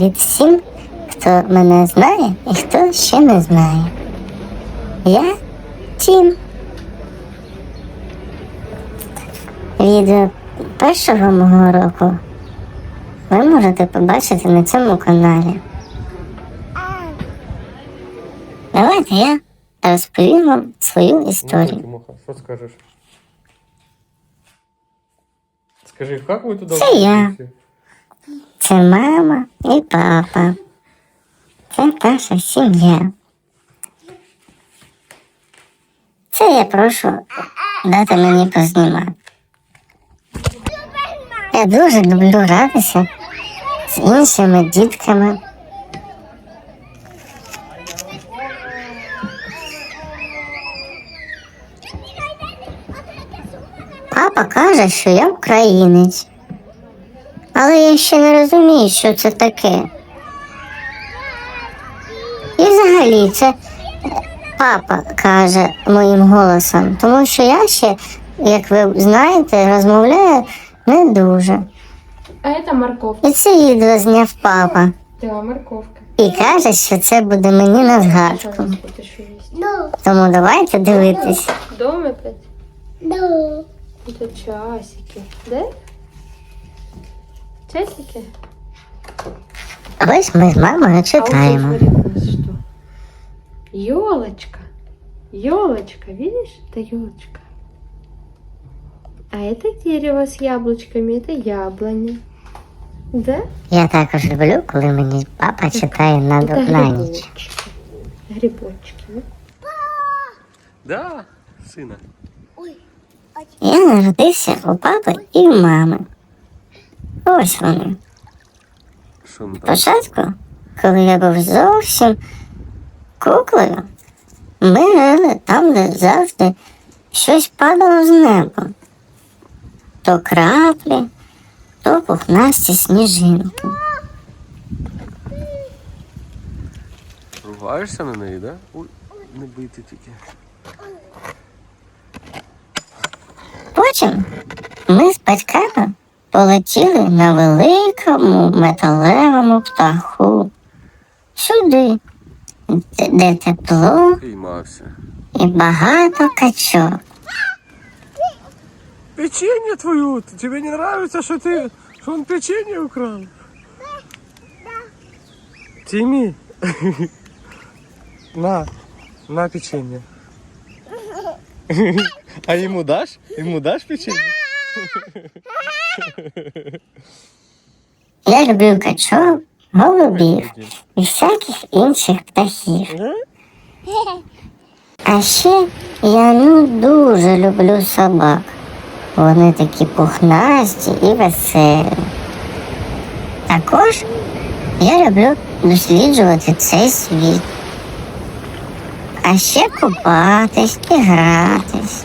Привіт всім, хто мене знає і хто ще не знає. Я Тім. Відео першого мого року ви можете побачити на цьому каналі. Давайте я розповім вам свою історію. Що скажеш? Скажи, як ви туди Це я. Це мама і папа. Це наша сім'я. Це я прошу дати мені познімати. Я дуже люблю гратися з іншими дітками. Папа каже, що я українець. Але я ще не розумію, що це таке. І взагалі це папа каже моїм голосом, тому що я ще, як ви знаєте, розмовляю не дуже. А это морковка. І це відео зняв папа. Да, морковка. І каже, що це буде мені на згадку. Тому давайте дивитись. Дом опять? Это часики. Да? Часики? Ось ми з мамою А вот здесь, читаємо. смотри, у нас что? Елочка. Елочка, видишь? Это елочка. А это дерево с яблочками, это яблоня. Да? Я також люблю, коли мені папа читає на, Это на ніч. грибочки. Грибочки, да? Да, сина. Я народився у папи і у мами. Ось там? Спочатку, коли я був зовсім куклею, ми жили там, де завжди щось падало з неба. То краплі, то пухнасті сніжинки. Ругаєшся на неї, да? Ой, не бити тільки. Потім ми з батьками полетіли на великому металевому птаху. Сюди, де- де тепло і багато качок. Печенье твою, тебе не нравится, что ты, что он печенье украл? Тими. На, на печенье. А ему дашь? Ему дашь печенье? Я люблю качок, голубів і всяких інших птахів. А ще я ну дуже люблю собак. Вони такі пухнасті і веселі. Також я люблю досліджувати цей світ. А ще купатись і гратись.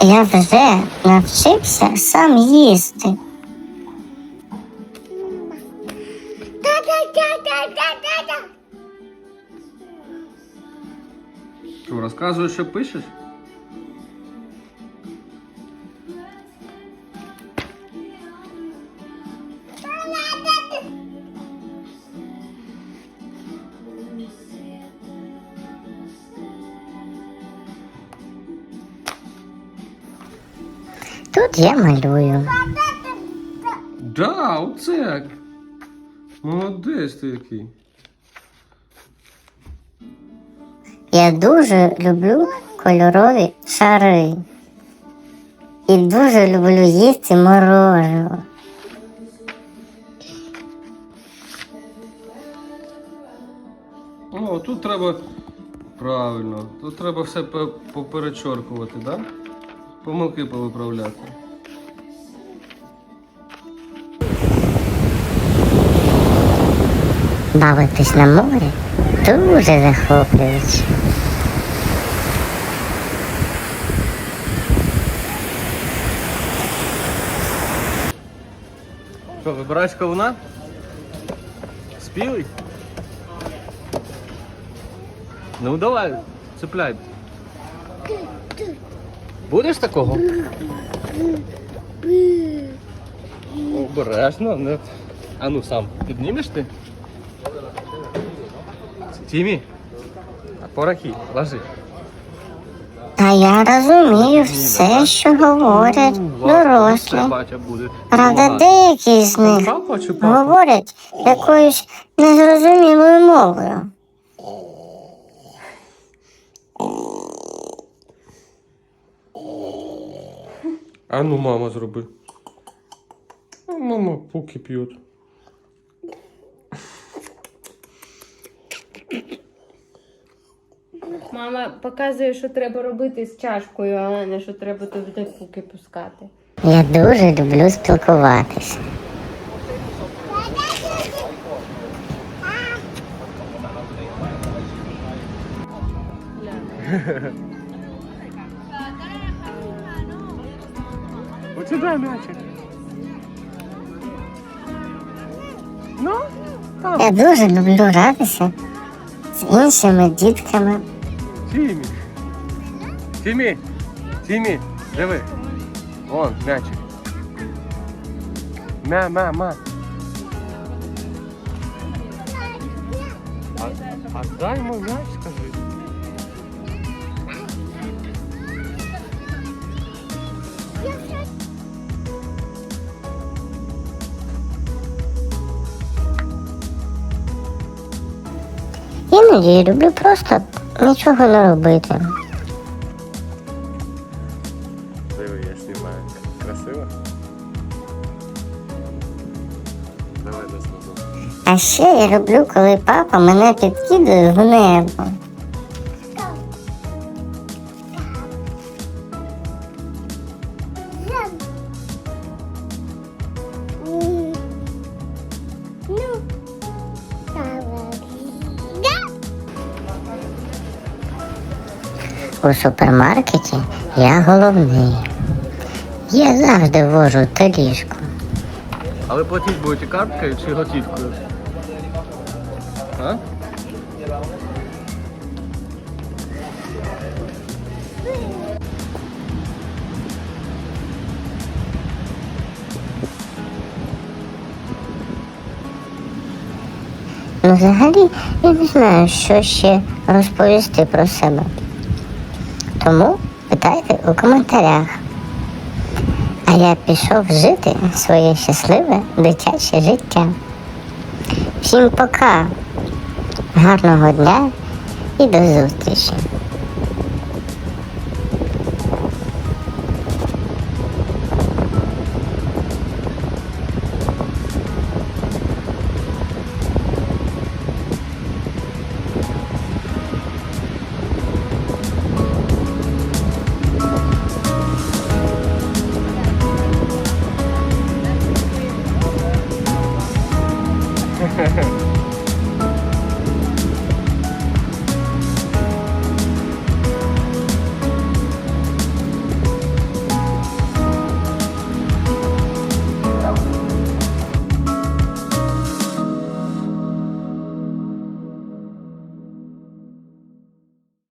Я вже навчився сам їсти. Що, розказуєш, що пишеш? Тут я малюю. Да, оце. Молодець ти який. Я дуже люблю кольорові шари. І дуже люблю їсти морожево. О, тут треба. Правильно. Тут треба все поперечоркувати, так? Да? Помилки повиправляти. Бавитись на морі дуже захоплююче. Що, вибираєш кавуна? Спілий? Ну давай, цепляй. Будеш такого? Обережно, не. А ну сам, піднімеш ти? Тімі? А порахі, ложи. А я розумію все, що говорять дорослі. Правда, деякі з них говорять якоюсь незрозумілою мовою. А ну, мама, зроби. А мама пуки п'ють. Мама показує, що треба робити з чашкою, а не що треба туди пуки пускати. Я дуже люблю спілкуватися. У тебе м'ячик. Ну, там. Я дуже люблю гратися з іншими дітками. Тімі. Тімі. Тімі, диви. Вон, м'ячик. Мя, мя, ма. А, а дай мой м'яч, скажи. Іноді я люблю просто нічого не робити. Диви, я знімаю. Красиво? Давай до. А ще я люблю, коли папа мене підкидує в небо. У супермаркеті я головний. Я завжди вожу талішку. А ви платити будете карткою чи готівкою? А? Ну, взагалі, я не знаю, що ще розповісти про себе. Тому питайте у коментарях. А я пішов жити своє щасливе дитяче життя. Всім пока, гарного дня і до зустрічі.